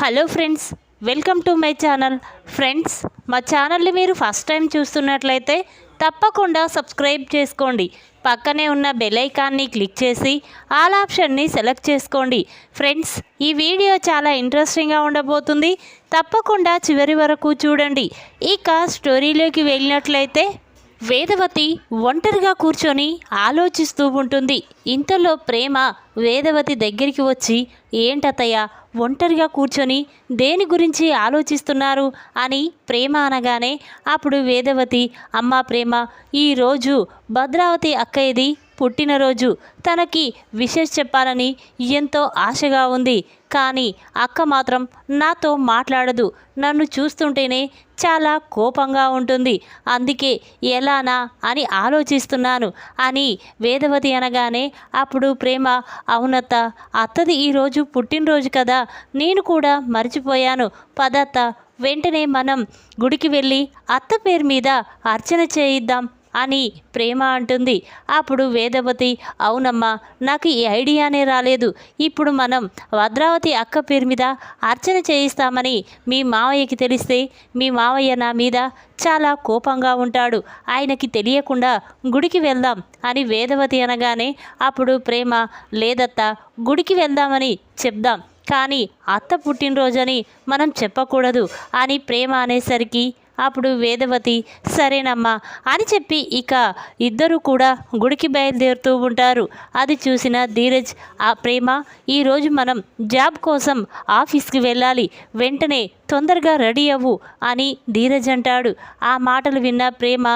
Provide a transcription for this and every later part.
Hello friends welcome to my channel. Friends మా ఛానల్ని మీరు ఫస్ట్ టైం చూస్తున్నట్లయితే తప్పకుండా సబ్స్క్రైబ్ చేసుకోండి. పక్కనే ఉన్న బెల్ ఐకాన్ని క్లిక్ చేసి ఆల్ ఆప్షన్ని సెలెక్ట్ చేసుకోండి. ఫ్రెండ్స్ ఈ వీడియో చాలా ఇంట్రెస్టింగ్గా ఉండబోతుంది. తప్పకుండా చివరి వరకు చూడండి. ఇక స్టోరీలోకి వెళ్ళినట్లయితే వేదవతి ఒంటరిగా కూర్చొని ఆలోచిస్తూ ఉంటుంది. ఇంతలో ప్రేమ వేదవతి దగ్గరికి వచ్చి ఏంటత్తయ్య ఒంటరిగా కూర్చొని దేని గురించి ఆలోచిస్తున్నారు అని ప్రేమ అనగానే అప్పుడు వేదవతి అమ్మ ప్రేమ ఈరోజు భద్రావతి అక్కయ్యది పుట్టినరోజు. తనకి విషెస్ చెప్పాలని ఎంతో ఆశగా ఉంది. కానీ అక్క మాత్రం నాతో మాట్లాడదు. నన్ను చూస్తుంటేనే చాలా కోపంగా ఉంటుంది. అందుకే ఎలానా అని ఆలోచిస్తున్నాను అని వేదవతి అనగానే అప్పుడు ప్రేమ అవునత్త అత్తది ఈరోజు పుట్టినరోజు కదా నేను కూడా మర్చిపోయాను. పదత్త వెంటనే మనం గుడికి వెళ్ళి అత్త పేరు మీద అర్చన చేయిద్దాం. అని ప్రేమ అంటుంది. అప్పుడు వేదవతి అవునమ్మా నాకు ఈ ఐడియానే రాలేదు. ఇప్పుడు మనం భద్రావతి అక్క పేరు మీద అర్చన చేయిస్తామని మీ మావయ్యకి తెలిస్తే మీ మావయ్య నా మీద చాలా కోపంగా ఉంటాడు. ఆయనకి తెలియకుండా గుడికి వెళ్దాం అని వేదవతి అనగానే అప్పుడు ప్రేమ లేదత్త గుడికి వెళ్దామని చెప్దాం. కానీ అత్త పుట్టినరోజని మనం చెప్పకూడదు అని ప్రేమ అనేసరికి అప్పుడు వేదవతి సరేనమ్మా అని చెప్పి ఇక ఇద్దరు కూడా గుడికి బయలుదేరుతూ ఉంటారు. అది చూసిన ధీరజ్ ఆ ప్రేమ ఈరోజు మనం జాబ్ కోసం ఆఫీస్కి వెళ్ళాలి. వెంటనే తొందరగా రెడీ అవ్వు అని ధీరజ్ అంటాడు. ఆ మాటలు విన్న ప్రేమ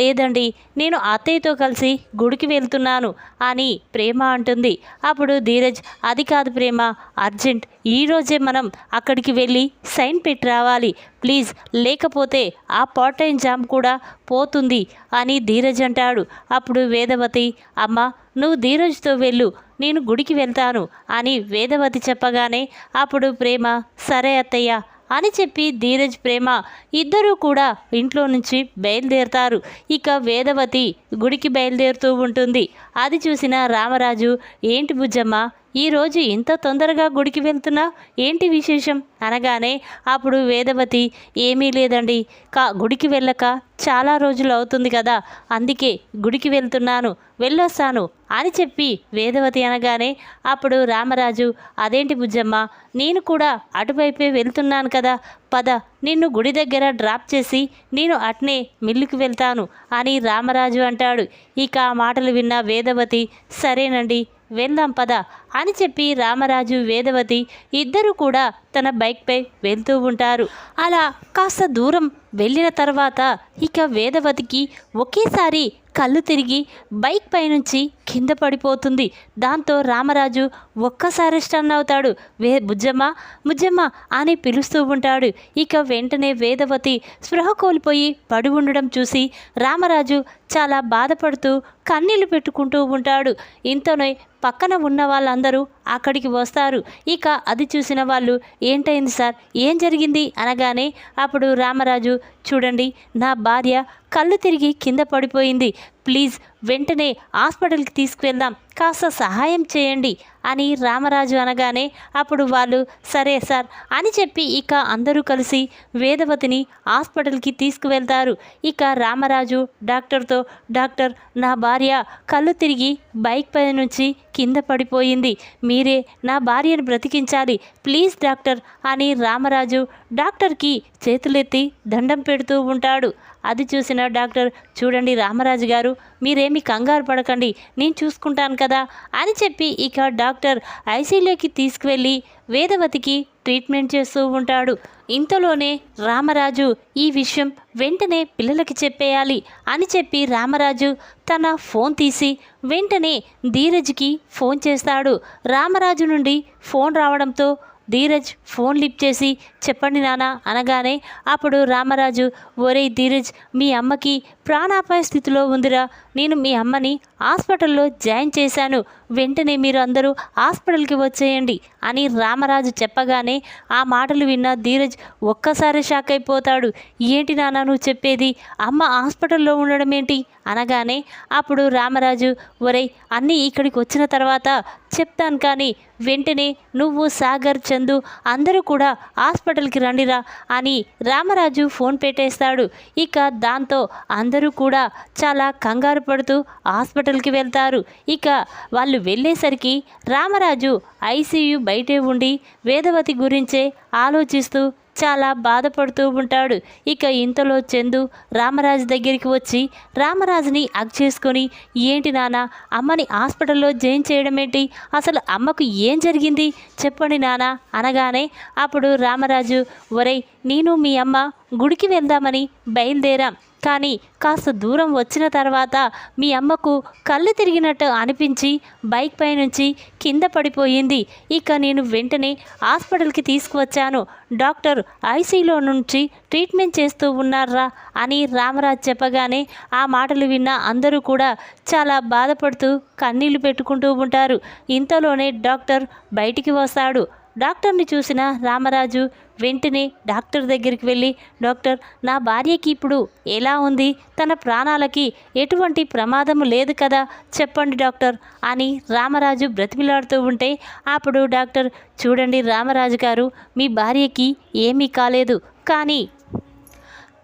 లేదండి నేను అత్తయ్యతో కలిసి గుడికి వెళ్తున్నాను అని ప్రేమ అంటుంది. అప్పుడు ధీరజ్ అది కాదు ప్రేమ అర్జెంట్ ఈరోజే మనం అక్కడికి వెళ్ళి సైన్ పెట్టి రావాలి. ప్లీజ్ లేకపోతే ఆ పార్ట్ టైం జాబ్ కూడా పోతుంది అని ధీరజ్ అంటాడు. అప్పుడు వేదవతి అమ్మ నువ్వు ధీరజ్తో వెళ్ళు నేను గుడికి వెళ్తాను అని వేదవతి చెప్పగానే అప్పుడు ప్రేమ సరే అత్తయ్య అని చెప్పి ధీరజ్ ప్రేమ ఇద్దరూ కూడా ఇంట్లో నుంచి బయలుదేరుతారు. ఇక వేదవతి గుడికి బయలుదేరుతూ ఉంటుంది. అది చూసిన రామరాజు ఏంటి బుజ్జమ్మ ఈరోజు ఇంత తొందరగా గుడికి వెళ్తున్నా? ఏంటి విశేషం? అనగానే అప్పుడు వేదవతి ఏమీ లేదండి. కా గుడికి వెళ్ళక చాలా రోజులు అవుతుంది కదా. అందుకే గుడికి వెళ్తున్నాను. వెళ్ళొస్తాను అని చెప్పి వేదవతి అనగానే అప్పుడు రామరాజు అదేంటి బుజ్జమ్మ? నేను కూడా అటువైపే వెళ్తున్నాను కదా. పద నిన్ను గుడి దగ్గర డ్రాప్ చేసి నేను అట్నే మిల్లుకి వెళ్తాను అని రామరాజు అంటాడు. ఇక ఆ మాటలు విన్న వేదవతి సరేనండి వెళ్దాం పద. అని చెప్పి రామరాజు వేదవతి ఇద్దరు కూడా తన బైక్పై వెళ్తూ ఉంటారు. అలా కాస్త దూరం వెళ్ళిన తర్వాత ఇక వేదవతికి ఒకేసారి కళ్ళు తిరిగి బైక్ పైనుంచి కింద పడిపోతుంది. దాంతో రామరాజు ఒక్కసారి స్టన్ అవుతాడు. వే బుజ్జమ్మ బుజ్జమ్మ అని పిలుస్తూ ఉంటాడు. ఇక వెంటనే వేదవతి స్పృహ కోల్పోయి పడి ఉండడం చూసి రామరాజు చాలా బాధపడుతూ కన్నీళ్ళు పెట్టుకుంటూ ఉంటాడు. ఇంతనే పక్కన ఉన్న వాళ్ళందరూ అందరూ అక్కడికి వస్తారు. ఇక అది చూసిన వాళ్ళు ఏంటైంది సార్? ఏం జరిగింది? అనగానే అప్పుడు రామరాజు చూడండి నా భార్య కళ్ళు తిరిగి కింద పడిపోయింది. ప్లీజ్ వెంటనే హాస్పిటల్కి తీసుకువెళ్దాం కాస్త సహాయం చేయండి అని రామరాజు అనగానే అప్పుడు వాళ్ళు సరే సార్ అని చెప్పి ఇక అందరూ కలిసి వేదవతిని హాస్పిటల్కి తీసుకువెళ్తారు. ఇక రామరాజు డాక్టర్తో డాక్టర్ నా భార్య కళ్ళు తిరిగి బైక్ పై నుంచి కింద పడిపోయింది. మీరే నా భార్యను బ్రతికించాలి. ప్లీజ్ డాక్టర్ అని రామరాజు డాక్టర్కి చేతులెత్తి దండం పెడుతూ ఉంటాడు. అది చూసిన డాక్టర్ చూడండి రామరాజు గారు మీరేమి కంగారు పడకండి నేను చూసుకుంటాను కదా అని చెప్పి ఇక డాక్టర్ ఐసీయూలోకి తీసుకువెళ్ళి వేదవతికి ట్రీట్మెంట్ చేస్తూ ఉంటాడు. ఇంతలోనే రామరాజు ఈ విషయం వెంటనే పిల్లలకి చెప్పేయాలి అని చెప్పి రామరాజు తన ఫోన్ తీసి వెంటనే ధీరజ్కి ఫోన్ చేస్తాడు. రామరాజు నుండి ఫోన్ రావడంతో ధీరజ్ ఫోన్ లిఫ్ట్ చేసి చెప్పండి నాన్న అనగానే అప్పుడు రామరాజు ఒరేయ్ ధీరజ్ మీ అమ్మకి ప్రాణాపాయ స్థితిలో ఉందిరా. నేను మీ అమ్మని హాస్పిటల్లో జాయిన్ చేశాను. వెంటనే మీరు అందరూ హాస్పిటల్కి వచ్చేయండి అని రామరాజు చెప్పగానే ఆ మాటలు విన్న ధీరజ్ ఒక్కసారి షాక్ అయిపోతాడు. ఏంటి నాన్న నువ్వు చెప్పేది? అమ్మ హాస్పిటల్లో ఉండడం ఏంటి? అనగానే అప్పుడు రామరాజు ఒరే అన్నీ ఇక్కడికి వచ్చిన తర్వాత చెప్తాను కానీ వెంటనే నువ్వు సాగర్ చందు అందరూ కూడా హాస్పిటల్ హాస్పిటల్కి రండిరా అని రామరాజు ఫోన్ పెట్టేస్తాడు. ఇక దాంతో అందరూ కూడా చాలా కంగారు పడుతూ హాస్పిటల్కి వెళ్తారు. ఇక వాళ్ళు వెళ్ళేసరికి రామరాజు ఐసీయూ బయటే ఉండి వేదవతి గురించే ఆలోచిస్తూ చాలా బాధపడుతూ ఉంటాడు. ఇక ఇంతలో చందు రామరాజు దగ్గరికి వచ్చి రామరాజుని అగ్ చేసుకొని ఏంటి నాన్న అమ్మని హాస్పిటల్లో జాయిన్ చేయడం ఏంటి అసలు అమ్మకు ఏం జరిగింది? చెప్పండి నాన్న అనగానే అప్పుడు రామరాజు ఒరేయ్ నేను మీ అమ్మ గుడికి వెళ్దామని బయలుదేరాం. కానీ కాస్త దూరం వచ్చిన తర్వాత మీ అమ్మకు కళ్ళు తిరిగినట్టు అనిపించి బైక్ పై నుంచి కింద పడిపోయింది. ఇక నేను వెంటనే హాస్పిటల్కి తీసుకువచ్చాను. డాక్టర్ ఐసీలో నుంచి ట్రీట్మెంట్ చేస్తూ ఉన్నారా అని రామరాజ్ చెప్పగానే ఆ మాటలు విన్న అందరూ కూడా చాలా బాధపడుతూ కన్నీళ్ళు పెట్టుకుంటూ ఉంటారు. ఇంతలోనే డాక్టర్ బయటికి వస్తాడు. డాక్టర్ని చూసిన రామరాజు వెంటనే డాక్టర్ దగ్గరికి వెళ్ళి డాక్టర్ నా భార్యకి ఇప్పుడు ఎలా ఉంది? తన ప్రాణాలకి ఎటువంటి ప్రమాదం లేదు కదా? చెప్పండి డాక్టర్ అని రామరాజు బ్రతిమిలాడుతూ ఉంటే అప్పుడు డాక్టర్ చూడండి రామరాజు గారు మీ భార్యకి ఏమీ కాలేదు. కానీ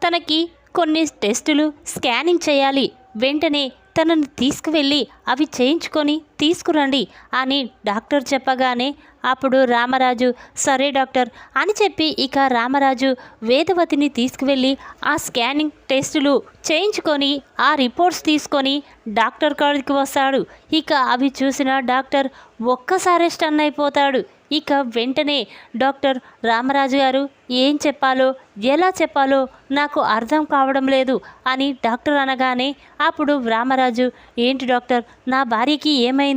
తనకి కొన్ని టెస్టులు స్కానింగ్ చేయాలి. వెంటనే తనను తీసుకువెళ్ళి అవి చేయించుకొని తీసుకురండి అని డాక్టర్ చెప్పగానే అప్పుడు రామరాజు సరే డాక్టర్ అని చెప్పి ఇక రామరాజు వేదవతిని తీసుకువెళ్ళి ఆ స్కానింగ్ టెస్టులు చేయించుకొని ఆ రిపోర్ట్స్ తీసుకొని డాక్టర్ కాడికి వస్తాడు. ఇక అవి చూసిన డాక్టర్ ఒక్కసారే స్టన్ అయిపోతాడు. ఇక వెంటనే డాక్టర్ రామరాజు గారు ఏం చెప్పాలో ఎలా చెప్పాలో నాకు అర్థం కావడం లేదు అని డాక్టర్ అనగానే అప్పుడు రామరాజు ఏంటి డాక్టర్ నా భార్యకి ఏమైంది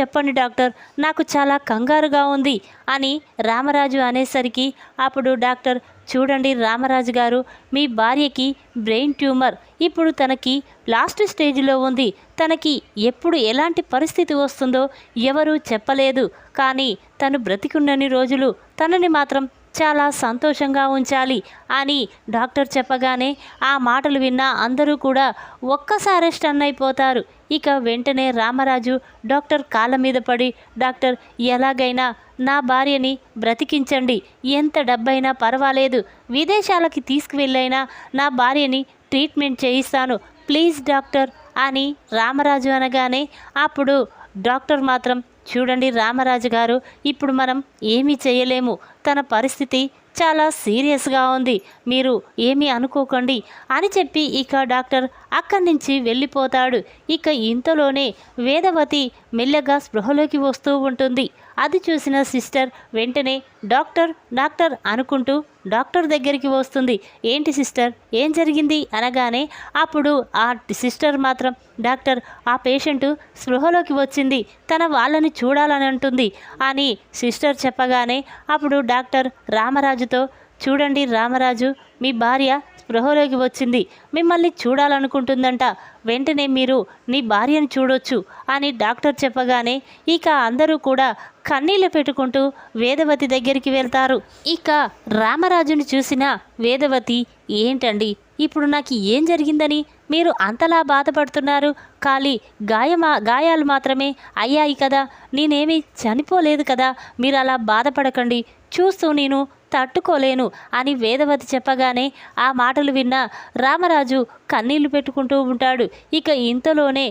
చెప్పండి డాక్టర్. నాకు చాలా కంగారుగా ఉంది అని రామరాజు అనేసరికి అప్పుడు డాక్టర్ చూడండి రామరాజు గారు మీ భార్యకి బ్రెయిన్ ట్యూమర్ ఇప్పుడు తనకి లాస్ట్ స్టేజ్లో ఉంది. తనకి ఎప్పుడు ఎలాంటి పరిస్థితి వస్తుందో ఎవరూ చెప్పలేదు. కానీ తను బ్రతికున్నన్ని రోజులు తనని మాత్రం చాలా సంతోషంగా ఉంచాలి అని డాక్టర్ చెప్పగానే ఆ మాటలు విన్న అందరూ కూడా ఒక్కసారి స్టన్ అయిపోతారు. ఇక వెంటనే రామరాజు డాక్టర్ కాళ్ళ మీద పడి డాక్టర్ ఎలాగైనా నా భార్యని బ్రతికించండి. ఎంత డబ్బైనా పర్వాలేదు. విదేశాలకి తీసుకువెళ్ళైనా నా భార్యని ట్రీట్మెంట్ చేయిస్తాను. ప్లీజ్ డాక్టర్ అని రామరాజు అనగానే అప్పుడు డాక్టర్ మాత్రం చూడండి రామరాజు గారు ఇప్పుడు మనం ఏమీ చేయలేము. తన పరిస్థితి చాలా సీరియస్గా ఉంది. మీరు ఏమీ అనుకోకండి అని చెప్పి ఇక డాక్టర్ అక్కడి నుంచి వెళ్ళిపోతాడు. ఇక ఇంతలోనే వేదవతి మెల్లగా స్పృహలోకి వస్తూ ఉంటుంది. అది చూసిన సిస్టర్ వెంటనే డాక్టర్ డాక్టర్ అనుకుంటూ డాక్టర్ దగ్గరికి వస్తుంది. ఏంటి సిస్టర్? ఏం జరిగింది? అనగానే అప్పుడు ఆ సిస్టర్ మాత్రం డాక్టర్ ఆ పేషెంట్ స్పృహలోకి వచ్చింది. తన వాళ్ళని చూడాలని అంటుంది అని సిస్టర్ చెప్పగానే అప్పుడు డాక్టర్ రామరాజుతో చూడండి రామరాజు మీ భార్య స్పృహలోకి వచ్చింది. మిమ్మల్ని చూడాలనుకుంటుందంట. వెంటనే మీరు నీ భార్యను చూడొచ్చు అని డాక్టర్ చెప్పగానే ఇక అందరూ కూడా కన్నీళ్ళు పెట్టుకుంటూ వేదవతి దగ్గరికి వెళ్తారు. ఇక రామరాజుని చూసిన వేదవతి ఏంటండి? ఇప్పుడు నాకు ఏం జరిగిందని? మీరు అంతలా బాధపడుతున్నారు. ఖాళీ గాయమా గాయాలు మాత్రమే అయ్యాయి కదా. నేనేమీ చనిపోలేదు కదా. మీరు అలా బాధపడకండి. చూస్తూ నేను తట్టుకోలేను అని వేదవతి చెప్పగానే ఆ మాటలు విన్న రామరాజు కన్నీళ్ళు పెట్టుకుంటూ ఉంటాడు. ఇక ఇంతలోనే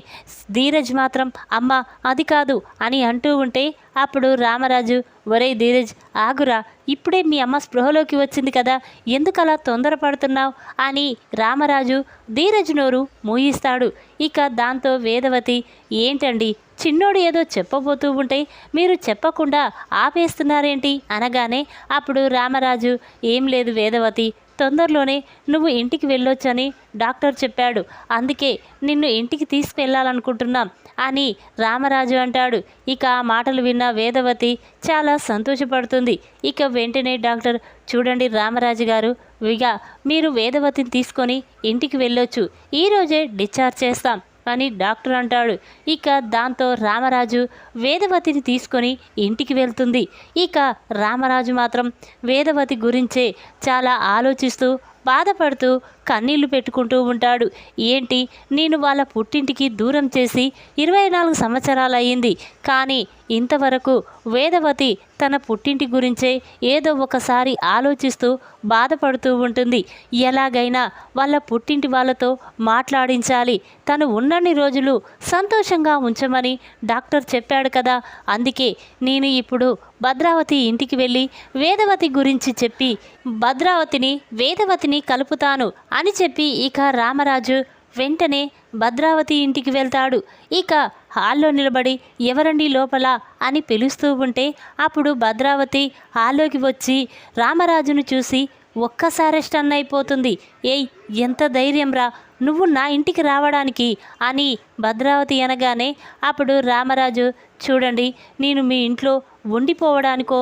ధీరజ్ మాత్రం అమ్మ అది కాదు అని అంటూ ఉంటే అప్పుడు రామరాజు ఒరే ధీరజ్ ఆగురా ఇప్పుడే మీ అమ్మ స్పృహలోకి వచ్చింది కదా ఎందుకలా తొందరపడుతున్నావు? అని రామరాజు ధీరజ్ నోరు మూయిస్తాడు. ఇక దాంతో వేదవతి ఏంటండి చిన్నోడు ఏదో చెప్పబోతూ ఉంటే మీరు చెప్పకుండా ఆపేస్తున్నారేంటి? అనగానే అప్పుడు రామరాజు ఏం లేదు వేదవతి తొందరలోనే నువ్వు ఇంటికి వెళ్ళొచ్చని డాక్టర్ చెప్పాడు. అందుకే నిన్ను ఇంటికి తీసుకెళ్ళాలనుకుంటున్నాం అని రామరాజు అంటాడు. ఇక ఆ మాటలు విన్న వేదవతి చాలా సంతోషపడుతుంది. ఇక వెంటనే డాక్టర్ చూడండి రామరాజు గారు ఇక మీరు వేదవతిని తీసుకొని ఇంటికి వెళ్ళొచ్చు. ఈరోజే డిశ్చార్జ్ చేస్తాం. అని డాక్టర్ అంటాడు. ఇక దాంతో రామరాజు వేదవతిని తీసుకొని ఇంటికి వెళ్తుంది. ఇక రామరాజు మాత్రం వేదవతి గురించే చాలా ఆలోచిస్తూ బాధపడుతూ కన్నీళ్ళు పెట్టుకుంటూ ఉంటాడు. ఏంటి? నేను వాళ్ళ పుట్టింటికి దూరం చేసి ఇరవై నాలుగు సంవత్సరాలయ్యింది. కానీ ఇంతవరకు వేదవతి తన పుట్టింటి గురించే ఏదో ఒకసారి ఆలోచిస్తూ బాధపడుతూ ఉంటుంది. ఎలాగైనా వాళ్ళ పుట్టింటి వాళ్ళతో మాట్లాడించాలి. తను ఉన్నన్ని రోజులు సంతోషంగా ఉంచమని డాక్టర్ చెప్పాడు కదా. అందుకే నేను ఇప్పుడు భద్రావతి ఇంటికి వెళ్ళి వేదవతి గురించి చెప్పి భద్రావతిని వేదవతిని కలుపుతాను అని చెప్పి ఇక రామరాజు వెంటనే భద్రావతి ఇంటికి వెళ్తాడు. ఇక హాల్లో నిలబడి ఎవరండి లోపల అని పిలుస్తూ ఉంటే అప్పుడు భద్రావతి హాల్లోకి వచ్చి రామరాజును చూసి ఒక్కసారి స్టన్ అయిపోతుంది. ఏయ్ ఎంత ధైర్యం రా నువ్వు నా ఇంటికి రావడానికి అని భద్రావతి అనగానే అప్పుడు రామరాజు చూడండి నేను మీ ఇంట్లో ఉండిపోవడానికో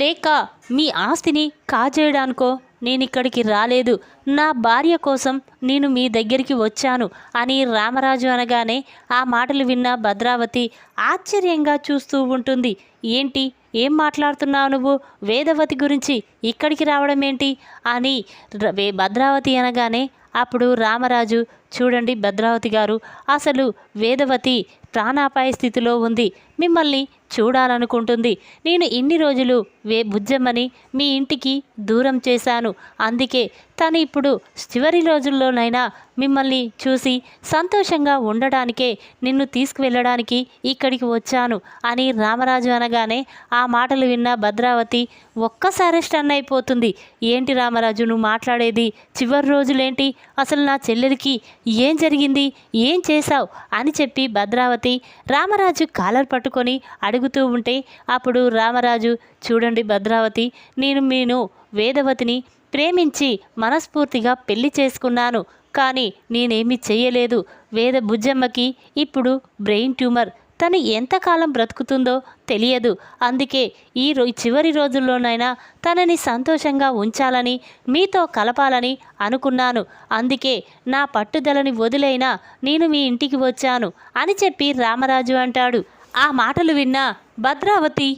లేక మీ ఆస్తిని కాజేయడానికో నేను ఇక్కడికి రాలేదు. నా భార్య కోసం నేను మీ దగ్గరికి వచ్చాను అని రామరాజు అనగానే ఆ మాటలు విన్న భద్రావతి ఆశ్చర్యంగా చూస్తూ ఉంటుంది. ఏంటి? ఏం మాట్లాడుతున్నావు నువ్వు? వేదవతి గురించి ఇక్కడికి రావడం ఏంటి? అని భద్రావతి అనగానే అప్పుడు రామరాజు చూడండి భద్రావతి గారు అసలు వేదవతి ప్రాణాపాయ స్థితిలో ఉంది. మిమ్మల్ని చూడాలనుకుంటుంది. నేను ఇన్ని రోజులు వే బుజ్జమ్మని మీ ఇంటికి దూరం చేశాను. అందుకే తను ఇప్పుడు చివరి రోజుల్లోనైనా మిమ్మల్ని చూసి సంతోషంగా ఉండడానికే నిన్ను తీసుకువెళ్ళడానికి ఇక్కడికి వచ్చాను అని రామరాజు అనగానే ఆ మాటలు విన్న భద్రావతి ఒక్కసారి స్టన్ అయిపోతుంది. ఏంటి రామరాజు నువ్వు మాట్లాడేది? చివరి రోజులేంటి? అసలు నా చెల్లెలికి ఏం జరిగింది? ఏం చేశావు? అని చెప్పి భద్రావతి రామరాజు కాలర్ పట్టుకొని అడుగు అడుగుతూ ఉంటే అప్పుడు రామరాజు చూడండి భద్రావతి నేను మీను వేదవతిని ప్రేమించి మనస్ఫూర్తిగా పెళ్ళి చేసుకున్నాను కానీ నేనేమి చెయ్యలేదు. వేద బుజ్జమ్మకి ఇప్పుడు బ్రెయిన్ ట్యూమర్. తను ఎంతకాలం బ్రతుకుతుందో తెలియదు. అందుకే ఈ రో చివరి రోజుల్లోనైనా తనని సంతోషంగా ఉంచాలని మీతో కలపాలని అనుకున్నాను. అందుకే నా పట్టుదలని వదిలైనా నేను మీ ఇంటికి వచ్చాను అని చెప్పి రామరాజు అంటాడు. ఆ మాటలు విన్న భద్రావతి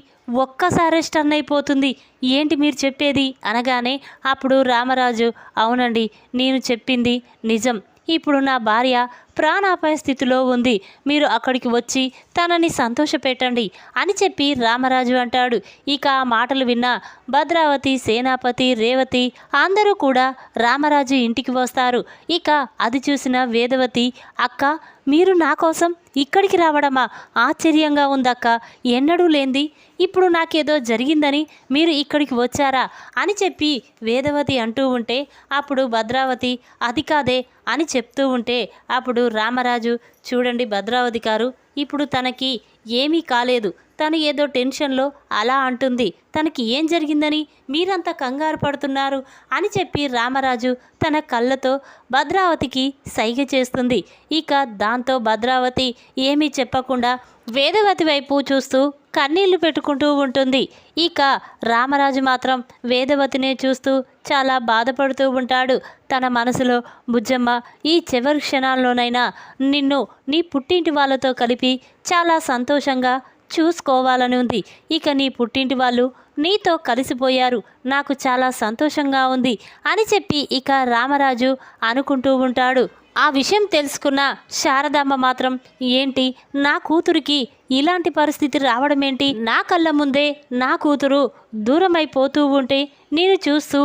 ఒక్కసారే స్టన్ అయిపోతుంది. ఏంటి మీరు చెప్పేది? అనగానే అప్పుడు రామరాజు అవునండి నేను చెప్పింది నిజం. ఇప్పుడు నా భార్య ప్రాణాపాయ స్థితిలో ఉంది. మీరు అక్కడికి వచ్చి తనని సంతోషపెట్టండి అని చెప్పి రామరాజు అంటాడు. ఇక ఆ మాటలు విన్న భద్రావతి సేనాపతి రేవతి అందరూ కూడా రామరాజు ఇంటికి వస్తారు. ఇక అది చూసిన వేదవతి అక్క మీరు నా కోసం ఇక్కడికి రావడమా? ఆశ్చర్యంగా ఉందక్క. ఎన్నడూ లేంది. ఇప్పుడు నాకేదో జరిగిందని మీరు ఇక్కడికి వచ్చారా? అని చెప్పి వేదవతి అంటూ ఉంటే అప్పుడు భద్రావతి అది కాదే అని చెప్తూ ఉంటే అప్పుడు రామరాజు చూడండి భద్రావతి గారు ఇప్పుడు తనకి ఏమీ కాలేదు. తను ఏదో టెన్షన్లో అలా అంటుంది. తనకి ఏం జరిగిందని మీరంతా కంగారు పడుతున్నారు అని చెప్పి రామరాజు తన కళ్ళతో భద్రావతికి సైగ చేస్తుంది. ఇక దాంతో భద్రావతి ఏమీ చెప్పకుండా వేదవతి వైపు చూస్తూ కన్నీళ్ళు పెట్టుకుంటూ ఉంటుంది. ఇక రామరాజు మాత్రం వేదవతినే చూస్తూ చాలా బాధపడుతూ ఉంటాడు. తన మనసులో బుజ్జమ్మ ఈ చివరి క్షణాల్లోనైనా నిన్ను నీ పుట్టింటి వాళ్ళతో కలిపి చాలా సంతోషంగా చూసుకోవాలని ఉంది. ఇక నీ పుట్టింటి వాళ్ళు నీతో కలిసిపోయారు. నాకు చాలా సంతోషంగా ఉంది అని చెప్పి ఇక రామరాజు అనుకుంటూ ఉంటాడు. ఆ విషయం తెలుసుకున్న శారదామ్మ మాత్రం ఏంటి? నా కూతురికి ఇలాంటి పరిస్థితి రావడం ఏంటి నా కళ్ళ ముందే నా కూతురు దూరమైపోతూ ఉంటే నేను చూస్తూ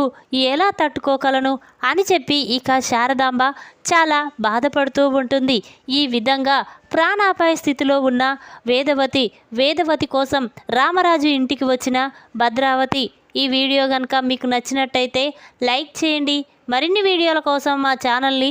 ఎలా తట్టుకోగలను? అని చెప్పి ఇక శారదాంబ చాలా బాధపడుతూ ఉంటుంది. ఈ విధంగా ప్రాణాపాయ స్థితిలో ఉన్న వేదవతి వేదవతి కోసం రామరాజు ఇంటికి వచ్చిన భద్రావతి. ఈ వీడియో కనుక మీకు నచ్చినట్టయితే లైక్ చేయండి. మరిన్ని వీడియోల కోసం మా ఛానల్ని